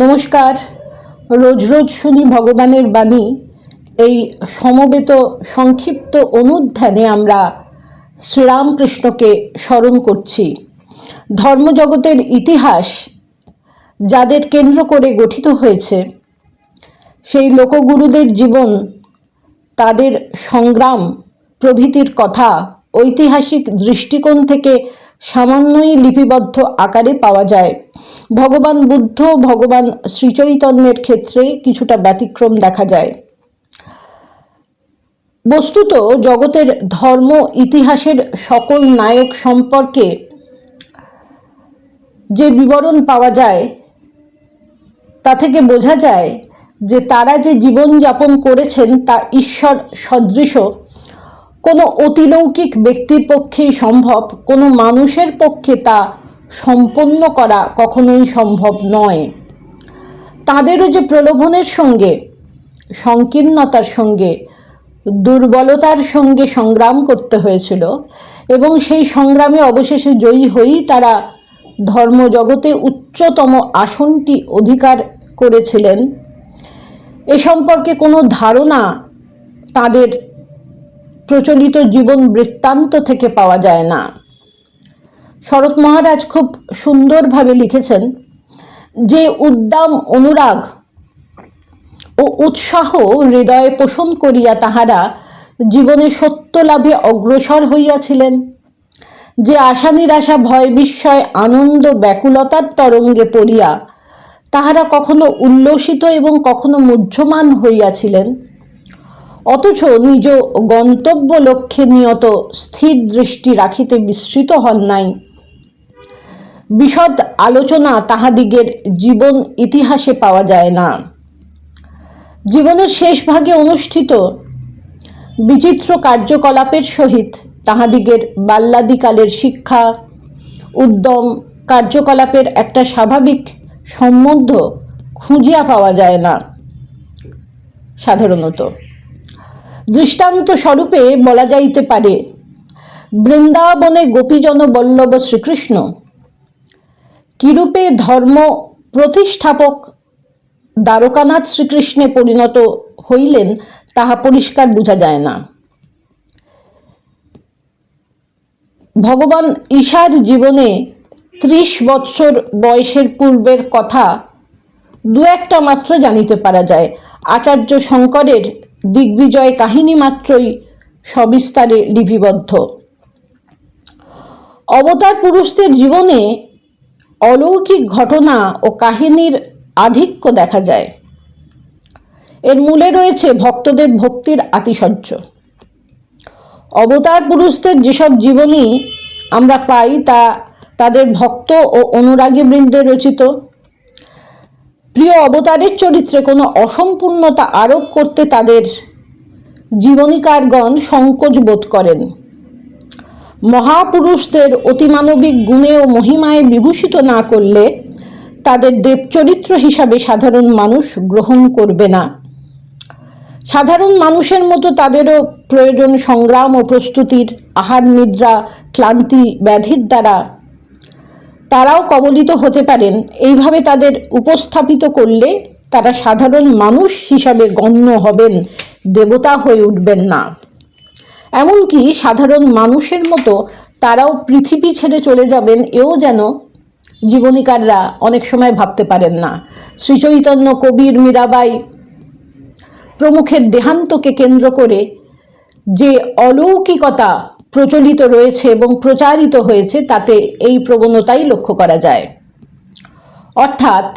নমস্কার। রোজ রোজ শুনি ভগবানের বাণী। এই সমবেত সংক্ষিপ্ত অনুধ্যানে আমরা শ্রীরামকৃষ্ণকে স্মরণ করছি। ধর্মজগতের ইতিহাস যাদের কেন্দ্র করে গঠিত হয়েছে, সেই লোকগুরুদের জীবন, তাদের সংগ্রাম প্রভৃতির কথা ঐতিহাসিক দৃষ্টিকোণ থেকে সামান্যই লিপিবদ্ধ আকারে পাওয়া যায়। ভগবান বুদ্ধ, ভগবান শ্রীচৈতন্যের ক্ষেত্রে কিছুটা ব্যতিক্রম দেখা যায়। বস্তুত জগতের ধর্ম, ইতিহাসের সকল নায়ক সম্পর্কে যে বিবরণ পাওয়া যায়, তা থেকে বোঝা যায় যে তারা যে জীবন যাপন করেছেন, তা ঈশ্বর সদৃশ কোনো অতিলৌকিক ব্যক্তির পক্ষেই সম্ভব, কোনো মানুষের পক্ষে তা সম্পন্ন করা কখনোই সম্ভব নয়। তাদেরও যে প্রলোভনের সঙ্গে, সংকীর্ণতার সঙ্গে, দুর্বলতার সঙ্গে সংগ্রাম করতে হয়েছিল এবং সেই সংগ্রামে অবশেষে জয়ী হয়েই তারা ধর্মজগতে উচ্চতম আসনটি অধিকার করেছিলেন। এ সম্পর্কে কোনো ধারণা তাদের প্রচলিত জীবন বৃত্তান্ত থেকে পাওয়া যায় না। শরৎ মহারাজ খুব সুন্দরভাবে লিখেছেন যে, উদ্দাম অনুরাগ ও উৎসাহ হৃদয়ে পোষণ করিয়া তাহারা জীবনে সত্য লাভে অগ্রসর হইয়াছিলেন, যে আশা নিরাশা, ভয় বিস্ময়, আনন্দ ব্যাকুলতার তরঙ্গে পড়িয়া তাহারা কখনো উল্লসিত এবং কখনো মুহ্যমান হইয়াছিলেন। অথচ নিজ গন্তব্য লক্ষ্যে নিয়ত স্থির দৃষ্টি রাখিতে বিস্মৃত হন নাই। বিশদ আলোচনা তাহাদিগের জীবন ইতিহাসে পাওয়া যায় না। জীবনের শেষ ভাগে অনুষ্ঠিত বিচিত্র কার্যকলাপের সহিত তাহাদিগের বাল্যাদিকালের শিক্ষা, উদ্যম, কার্যকলাপের একটা স্বাভাবিক সম্বন্ধ খুঁজিয়া পাওয়া যায় না। সাধারণত দৃষ্টান্ত স্বরূপে বলা যাইতে পারে, বৃন্দাবনে গোপীজন বল্লভ শ্রীকৃষ্ণ। কিরূপে ধর্ম প্রতিষ্ঠাপক দ্বারকানাথ শ্রীকৃষ্ণে পরিণত হইলেন, তাহা পরিষ্কার বোঝা যায় না। ভগবান ঈশার জীবনে ত্রিশ বৎসর বয়সের পূর্বের কথা দু একটা মাত্র জানিতে পারা যায়। আচার্য শঙ্করের দিগ্বিজয় কাহিনী মাত্রই সবিস্তারে লিপিবদ্ধ। অবতার পুরুষদের জীবনে অলৌকিক ঘটনা ও কাহিনীর আধিক্য দেখা যায়। এর মূলে রয়েছে ভক্তদের ভক্তির আতিশয্য। অবতার পুরুষদের যেসব জীবনী আমরা পাই তা তাদের ভক্ত ও অনুরাগী বৃন্দে রচিত। প্রিয় অবতারের চরিত্রে কোনো অসম্পূর্ণতা আরোপ করতে তাদের জীবনীকারগণ সংকোচ বোধ করেন। মহাপুরুষদের অতিমানবিক গুণে ও মহিমায় বিভূষিত না করলে তাদের দেবচরিত্র হিসাবে সাধারণ মানুষ গ্রহণ করবে না। সাধারণ মানুষের মতো তাদেরও প্রয়োজন সংগ্রাম ও প্রস্তুতির আহার, নিদ্রা, ক্লান্তি, ব্যাধির দ্বারা তারাও কবলিত হতে পারেন। এইভাবে তাদের উপস্থাপিত করলে তারা সাধারণ মানুষ হিসাবে গণ্য হবেন, দেবতা হয়ে উঠবেন না। এমনকি সাধারণ মানুষের মতো তারাও পৃথিবী ছেড়ে চলে যাবেন, এও যেন জীবনীকাররা অনেক সময় ভাবতে পারেন না। শ্রীচৈতন্য কবির মীরাবাই প্রমুখের দেহান্তকে কেন্দ্র করে যে অলৌকিকতা প্রচলিত রয়েছে এবং প্রচারিত হয়েছে, তাতে এই প্রবণতাই লক্ষ্য করা যায়। অর্থাৎ,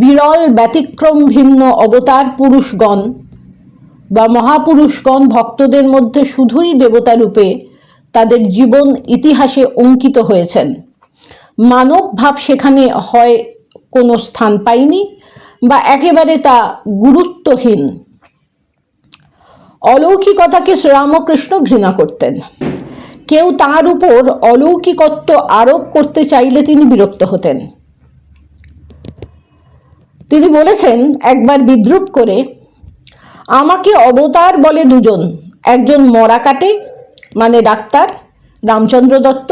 বিরল, ব্যতিক্রম, ভিন্ন অবতার পুরুষগণ বা মহাপুরুষগণ ভক্তদের মধ্যে শুধুই দেবতা রূপে তাদের জীবন ইতিহাসে অঙ্কিত হয়েছেন। মানব ভাব সেখানে হয় কোনো স্থান পায়নি বা একেবারে তা গুরুত্বহীন। অলৌকিকতাকে শ্রীরামকৃষ্ণ ঘৃণা করতেন। কেউ তার উপর অলৌকিকত্ব আরোপ করতে চাইলে তিনি বিরক্ত হতেন। তিনি বলেছেন, একবার বিদ্রুপ করে, আমাকে অবতার বলে দুজন, একজন মরা কাটে মানে ডাক্তার, রামচন্দ্র দত্ত,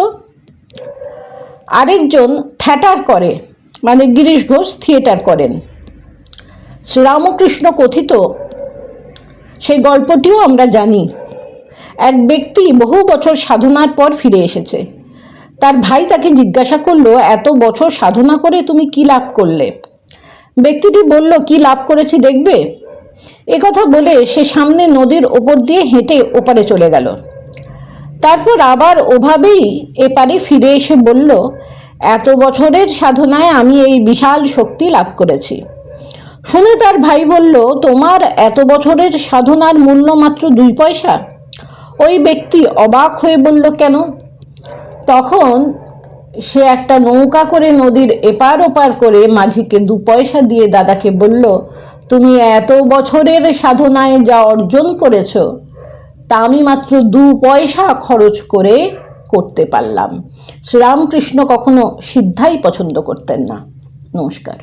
আরেকজন থ্যাটার করে মানে গিরিশ ঘোষ থিয়েটার করেন। শ্রীরামকৃষ্ণ কথিত, সেই গল্পটিও আমরা জানি। এক ব্যক্তি বহু বছর সাধনার পর ফিরে এসেছে। তার ভাই তাকে জিজ্ঞাসা করল, এত বছর সাধনা করে তুমি কি লাভ করলে? ব্যক্তিটি বলল, কি লাভ করেছি দেখবে? কথা বলে সে সামনে নদীর ওপর দিয়ে হেঁটে ওপারে চলে গেল। তারপর আবার ওভাবেই এপারে ফিরে এসে বলল, এত বছরের সাধনায় আমি এই বিশাল শক্তি লাভ করেছি। শুনে তার ভাই বলল, তোমার এত বছরের সাধনার মূল্য মাত্র দুই পয়সা? ওই ব্যক্তি অবাক হয়ে বলল, কেন? তখন সে একটা নৌকা করে নদীর এপার ওপার করে মাঝিকে দু পয়সা দিয়ে দাদাকে বলল, তুমি এত বছরের সাধনায় যা অর্জন করেছ তা আমি মাত্র দু পয়সা খরচ করে করতে পারলাম। শ্রীরামকৃষ্ণ কখনো সিদ্ধাই পছন্দ করতেন না। নমস্কার।